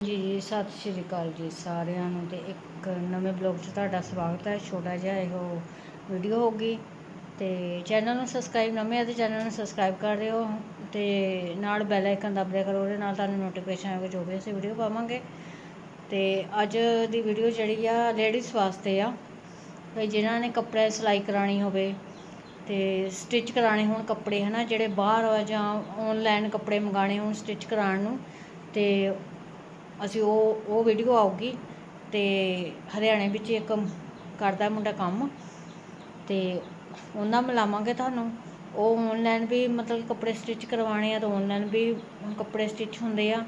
ਜੀ ਜੀ ਸਤਿ ਸ਼੍ਰੀ ਅਕਾਲ ਜੀ ਸਾਰਿਆਂ ਨੂੰ ਤੇ ਇੱਕ ਨਵੇਂ ਬਲੌਗ 'ਚ ਤੁਹਾਡਾ ਸਵਾਗਤ ਹੈ। ਛੋਟਾ ਜਿਹਾ ਇਹੋ ਵੀਡੀਓ ਹੋਗੀ ਤੇ ਚੈਨਲ ਨੂੰ ਸਬਸਕ੍ਰਾਈਬ ਨਵੇਂ ਆ ਤੇ ਚੈਨਲ ਨੂੰ ਸਬਸਕ੍ਰਾਈਬ ਕਰ ਦਿਓ ਤੇ ਨਾਲ ਬੈਲ ਆਈਕਨ ਦਬ ਦਿਆ ਕਰੋ ਉਹਦੇ ਨਾਲ ਤੁਹਾਨੂੰ ਨੋਟੀਫਿਕੇਸ਼ਨ ਆਵੇਗਾ ਜੋ ਵੀ ਅਸੀਂ ਵੀਡੀਓ ਪਾਵਾਂਗੇ। ਤੇ ਅੱਜ ਦੀ ਵੀਡੀਓ ਜਿਹੜੀ ਆ ਲੇਡੀਜ਼ ਵਾਸਤੇ ਆ ਤੇ ਜਿਨ੍ਹਾਂ ਨੇ ਕੱਪੜੇ ਸਿਲਾਈ ਕਰਾਣੀ ਹੋਵੇ ਤੇ ਸਟਿਚ ਕਰਾਣੇ ਹੋਣ ਕੱਪੜੇ ਹਨਾ, ਜਿਹੜੇ ਬਾਹਰ ਆ ਜਾਂ ਆਨਲਾਈਨ ਕੱਪੜੇ ਮੰਗਾਣੇ ਹੋਣ ਸਟਿਚ ਕਰਾਉਣ ਨੂੰ ਤੇ ਅਸੀਂ ਉਹ ਉਹ ਵੀਡੀਓ ਆਊਗੀ ਤੇ ਹਰਿਆਣੇ ਵਿੱਚ ਇੱਕ ਕਰਦਾ ਮੁੰਡਾ ਕੰਮ ਤੇ ਉਹਨਾਂ ਮਿਲਾਵਾਂਗੇ ਤੁਹਾਨੂੰ। ਉਹ ਆਨਲਾਈਨ ਵੀ ਮਤਲਬ ਕੱਪੜੇ ਸਟਿਚ ਕਰਵਾਉਣੇ ਆ ਤਾਂ ਆਨਲਾਈਨ ਵੀ ਕੱਪੜੇ ਸਟਿਚ ਹੁੰਦੇ ਆ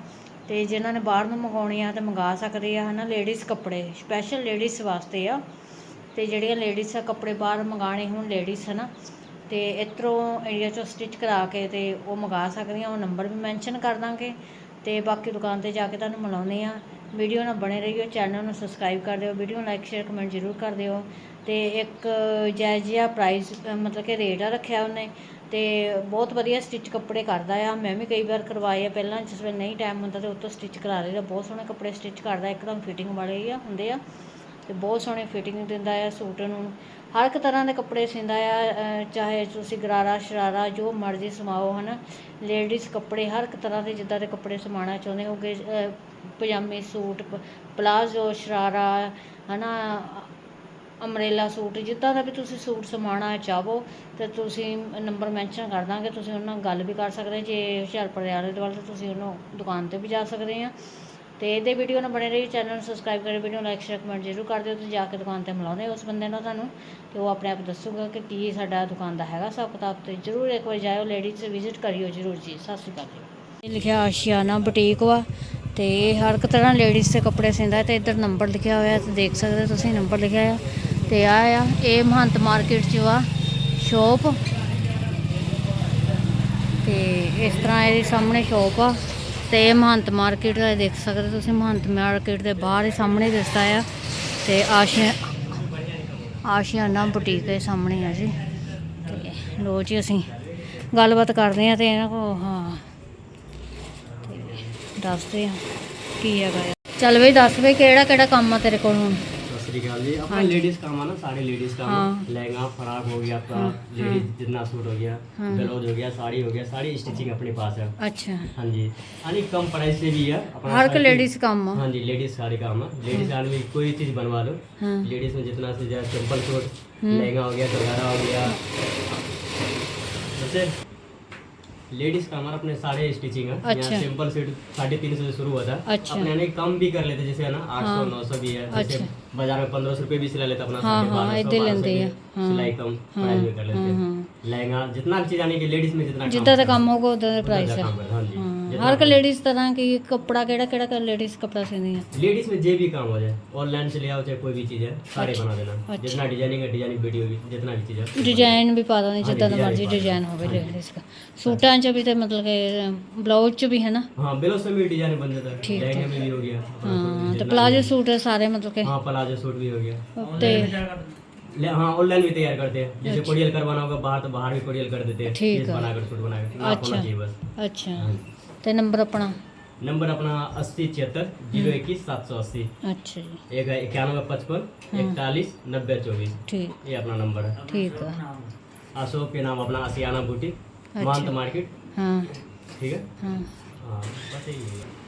ਤੇ ਜਿਨ੍ਹਾਂ ਨੇ ਬਾਹਰ ਨੂੰ ਮੰਗਾਉਣੇ ਆ ਤਾਂ ਮੰਗਾ ਸਕਦੇ ਆ, ਹਨਾ ਲੇਡੀਜ਼ ਕੱਪੜੇ ਸਪੈਸ਼ਲ ਲੇਡੀਜ਼ ਵਾਸਤੇ ਆ। ਤੇ ਜਿਹੜੀਆਂ ਲੇਡੀਜ਼ ਆ ਕੱਪੜੇ ਬਾਹਰ ਮੰਗਾਣੇ ਹੋਣ ਲੇਡੀਜ਼ ਹਨਾ, ਤੇ ਇੱਧਰੋਂ ਇੰਡੀਆ ਚੋਂ ਸਟਿਚ ਕਰਾ ਕੇ ਤੇ ਉਹ ਮੰਗਾ ਸਕਦੀਆਂ ਉਹ ਨੰਬਰ ਵੀ ਮੈਂਸ਼ਨ ਕਰ ਦਾਂਗੇ। ਤੇ ਬਾਕੀ ਦੁਕਾਨ ਤੇ ਜਾ ਕੇ ਤੁਹਾਨੂੰ ਮਿਲਾਉਂਦੇ ਆ ਵੀਡੀਓ ਨਾਲ ਬਣੇ ਰਹੀਓ ਚੈਨਲ ਨੂੰ ਸਬਸਕ੍ਰਾਈਬ ਕਰ ਦਿਓ, ਵੀਡੀਓ ਨੂੰ ਲਾਈਕ ਸ਼ੇਅਰ ਕਮੈਂਟ ਜ਼ਰੂਰ ਕਰ ਦਿਓ। ਤੇ ਇੱਕ ਜਾਇਜ਼ ਜਿਹਾ ਪ੍ਰਾਈਸ ਮਤਲਬ ਕਿ ਰੇਟ ਆ ਰੱਖਿਆ ਉਹਨੇ। ਤੇ ਬਹੁਤ ਵਧੀਆ ਸਟਿਚ ਕੱਪੜੇ ਕਰਦਾ ਆ। ਮੈਂ ਵੀ ਕਈ ਵਾਰ ਕਰਵਾਏ ਆ। ਪਹਿਲਾਂ ਜਿਸ ਵੇਲੇ ਨਹੀਂ ਟਾਈਮ ਹੁੰਦਾ ਤੇ ਉੱਤੋਂ ਸਟਿਚ ਕਰਾ ਲਈਦਾ। ਬਹੁਤ ਸੋਹਣੇ ਕੱਪੜੇ ਸਟਿਚ ਕਰਦਾ। ਇੱਕਦਮ ਫਿਟਿੰਗ ਵਾਲੇ ਹੀ ਆ, ਹੁੰਦੇ ਆ। ਤੇ ਬਹੁਤ ਸੋਹਣੇ ਫਿਟਿੰਗ ਦਿੰਦਾ ਆ ਸੂਟ ਨੂੰ। ਹਰ ਇੱਕ ਤਰ੍ਹਾਂ ਦੇ ਕੱਪੜੇ ਸਿੰਦਾ ਆ ਚਾਹੇ ਤੁਸੀਂ ਗਰਾਰਾ, ਸ਼ਰਾਰਾ, ਜੋ ਮਰਜ਼ੀ ਸਮਾਓ, ਹਨਾ। ਲੇਡੀਜ਼ ਕੱਪੜੇ ਹਰ ਇੱਕ ਤਰ੍ਹਾਂ ਦੇ ਜਿੱਦਾਂ ਦੇ ਕੱਪੜੇ ਸਮਾਉਣਾ ਚਾਹੁੰਦੇ ਹੋਗੇ ਪਜਾਮੇ ਸੂਟ, ਪ- ਪਲਾਜ਼ੋ, ਸ਼ਰਾਰਾ, ਹਨਾ ਅਮਰੇਲਾ ਸੂਟ, ਜਿੱਦਾਂ ਦਾ ਵੀ ਤੁਸੀਂ ਸੂਟ ਸਮਾਉਣਾ ਚਾਹੋ ਤੇ ਤੁਸੀਂ ਨੰਬਰ ਮੈਂਸ਼ਨ ਕਰ ਦਾਂਗੇ, ਤੁਸੀਂ ਉਹਨਾਂ ਨਾਲ ਗੱਲ ਵੀ ਕਰ ਸਕਦੇ, ਜੇ ਹੁਸ਼ਿਆਰਪੁਰ ਦੇ ਆਲੇ ਦੁਆਲੇ ਤਾਂ ਤੁਸੀਂ ਉਹਨੂੰ ਦੁਕਾਨ ਤੇ ਵੀ ਜਾ ਸਕਦੇ ਆ। ਤੇ ਇਹਦੇ ਵੀਡੀਓ ਨਾਲ ਬਣੇ ਰਹੀ ਚੈਨਲ ਨੂੰ ਸਬਸਕ੍ਰਾਈਬ ਕਰਿਓ ਵੀਡੀਓ ਲਾਈਕ ਸ਼ੇਅਰ ਕਮੈਂਟ ਜ਼ਰੂਰ ਕਰ ਦਿਓ, ਤੁਸੀਂ ਜਾ ਕੇ ਦੁਕਾਨ ਤੇ ਮਿਲਾਉਂਦੇ ਉਸ ਬੰਦੇ ਨਾਲ ਤੁਹਾਨੂੰ, ਤੇ ਉਹ ਆਪਣੇ ਆਪ ਦੱਸੂਗਾ ਕਿ ਕੀ ਸਾਡਾ ਦੁਕਾਨ ਦਾ ਹੈਗਾ ਸਭ ਕਿਤਾਬ, ਤੇ ਜ਼ਰੂਰ ਇੱਕ ਵਾਰ ਜਾਇਓ ਲੇਡੀਜ਼ ਵਿਜ਼ਿਟ ਕਰਿਓ ਜ਼ਰੂਰ ਜੀ, ਸਤਿ ਸ਼੍ਰੀ ਅਕਾਲ ਜੀ। ਇਹ ਲਿਖਿਆ ਆਸ਼ੀਆਨਾ ਬੁਟੀਕ ਵਾ, ਤੇ ਹਰ ਇੱਕ ਤਰ੍ਹਾਂ ਲੇਡੀਜ਼ ਦੇ ਕੱਪੜੇ ਸਿੰਦਾ ਹੈ, ਤੇ ਇੱਧਰ ਨੰਬਰ ਲਿਖਿਆ ਹੋਇਆ, ਤੇ ਦੇਖ ਸਕਦੇ ਹੋ ਤੁਸੀਂ ਨੰਬਰ ਲਿਖਿਆ ਆ, ਤੇ ਆ ਆ, ਇਹ ਮਹੰਤ ਮਾਰਕੀਟ 'ਚ ਵਾ ਸ਼ੋਪ ਤੇ ਇਸ ਤਰ੍ਹਾਂ ਇਹਦੇ ਸਾਹਮਣੇ ਸ਼ੋਪ ਆ। ਤੇ ਇਹ ਮਹੰਤ ਮਾਰਕੀਟ ਦਾ ਦੇਖ ਸਕਦੇ ਤੁਸੀਂ, ਮਹੰਤ ਮਾਰਕੀਟ ਦੇ ਬਾਹਰ ਹੀ ਸਾਹਮਣੇ ਦਿਸਦਾ ਆ ਤੇ ਆਸ਼ੀਆ ਆਸ਼ੀਆਨਾ ਬੁਟੀਕ ਦੇ ਸਾਹਮਣੇ ਆ ਜੀ। ਤੇ ਲੋ ਜੀ ਅਸੀਂ ਗੱਲਬਾਤ ਕਰਦੇ ਆ ਤੇ ਇਹਨਾਂ ਕੋ ਹਾਂ। ਤੇ ਦੱਸਦੇ ਆ ਕੀ ਹੈਗਾ ਆ। ਚੱਲ ਬਈ ਦੱਸ ਬਈ ਕਿਹੜਾ ਕਿਹੜਾ ਕੰਮ ਆ ਤੇਰੇ ਕੋਲ ਹੁਣ? श्रीकाल जी अपना लेडीज काम है ना सारे लेडीज काम हाँ। लहंगा फराक हो गया आपका लेडीज जितना सूट हो गया ब्लाउज हो गया साड़ी हो गया सारी स्टिचिंग अपने पास है अच्छा हाँ जी यानी कम प्राइस से भी है अपना हर का लेडीज काम है हाँ जी लेडीज सारे काम है लेडीज आदमी कोई चीज बनवा लो लेडीज में जितना से ज्यादा सिंपल सूट लहंगा हो गया गरारा हो गया लेडीज़ का हमारा अपने साढ़े स्टिचिंग है। अच्छा। सिंपल सीट साढ़े तीन सौ से शुरू होता है अच्छा। अपने यानी कम भी कर लेते जैसे है ना आठ सौ हाँ। नौ सौ भी है जैसे अच्छा। बाज़ार में पंद्रह सौ रुपये भी सिला लेते अपना हाँ, हाँ, सिलाई कम प्राइस में कर लेते लहंगा जितना चीज़ आने कि लेडीज़ में जितना जितना कम होगा उतना प्राइस है। हर का लेडीज़ तरह की कपड़ा केड़ा केड़ा का लेडीज़ कपड़ा सीनी है। लेडीज़ में जे भी काम हो जाए ऑनलाइन से ले आओ चाहे कोई भी चीज़ है सारे अच्छा, बना देना। अच्छा। जितना डिज़ाइनिंग है डिज़ाइनिंग वीडियो भी जितना भी चीज़ है। डिज़ाइन भी पा दो नहीं हाँ जितना मर्ज़ी डिज़ाइन हो लेडीज़ हाँ का। सूटा च भी तो मतलब के ब्लाउज च भी है ना? हाँ ब्लाउज में भी डिज़ाइन बन जाता है। ठीक है में भी हो गया हाँ तो प्लाजो सूट है सारे मतलब के। हाँ प्लाजो सूट भी हो गया। हाँ? ऑनलाइन भी तैयार करते हैं। जैसे अच्छा। कोरियल करवाना होगा बाहर तो बाहर भी कोरियल कर देते हैं। ठीक है। बना सूट बनाकर। अच्छा जी बस। अच्छा। हाँ ਤੇ ਨੰਬਰ ਆਪਣਾ नंबर अपना अस्सी छिहत्तर जीरो इक्कीस सात सौ अस्सी ਅੱਛਾ ਜੀ एक है इक्यानवे पचपन इकतालीस नब्बे चौबीस ਠੀਕ ये अपना नंबर है ਠੀਕ ਆ अशोक के नाम अपना आसियाना बुटीक अच्छा। मांत मार्केट ਹਾਂ ठीक है ਹਾਂ हाँ बस यही है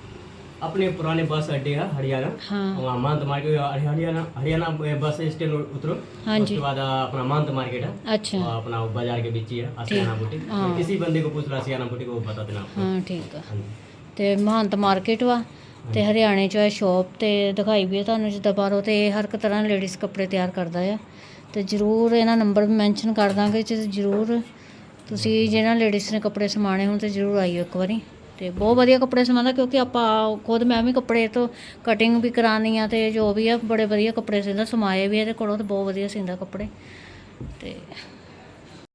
अपने पुराने बस अड्डे है हरियाणा हाँ। वहाँ मांत market Haryana Haryana bus stand उतरो हाँ जी। उसके बाद अपना मांत मार्केट है ਅੱਛਾ वहाँ अपना वो बाजार के बीच ही है आसियाना बुटीक हाँ। किसी बंदे को पूछ रहा आसियाना बुटीक वो बता देना आपको ਹਾਂ ਠੀਕ ਆ हाँ जी। ਤੇ ਮਹੰਤ ਮਾਰਕੀਟ ਵਾ ਤੇ ਹਰਿਆਣੇ ਚ ਇਹ ਸ਼ੋਪ ਤੇ ਦਿਖਾਈ ਵੀ ਹੈ ਤੁਹਾਨੂੰ ਜਿੱਦਾਂ ਬਾਹਰੋਂ ਤੇ ਇਹ ਹਰ ਇੱਕ ਤਰ੍ਹਾਂ ਲੇਡੀਜ਼ ਕੱਪੜੇ ਤਿਆਰ ਕਰਦਾ ਆ ਤੇ ਜਰੂਰ ਇਹਨਾਂ ਨੰਬਰ ਵੀ ਮੈਂਸ਼ਨ ਕਰ ਦਾਂਗੇ ਤੇ ਜਰੂਰ ਤੁਸੀਂ ਜਿਹਨਾਂ ਲੇਡੀਜ਼ ਨੇ ਕੱਪੜੇ ਸਮਾਣੇ ਹੋਣ ਤੇ ਜਰੂਰ ਆਇਓ ਇੱਕ ਵਾਰੀ ਤੇ ਬਹੁਤ ਵਧੀਆ ਕੱਪੜੇ ਸਿਵਾਉਂਦਾ ਕਿਉਂਕਿ ਆਪਾਂ ਖੁਦ ਮੈਂ ਵੀ ਕੱਪੜੇ ਤੋਂ ਕਟਿੰਗ ਵੀ ਕਰਾਉਣੀ ਆ ਤੇ ਜੋ ਵੀ ਆ ਬੜੇ ਵਧੀਆ ਕੱਪੜੇ ਸਿੰਦਾ ਸਮਾਏ ਵੀ ਆ ਤੇ ਕੋਲੋਂ ਤੇ ਬਹੁਤ ਵਧੀਆ ਸਿਉਂਦਾ ਕੱਪੜੇ ਤੇ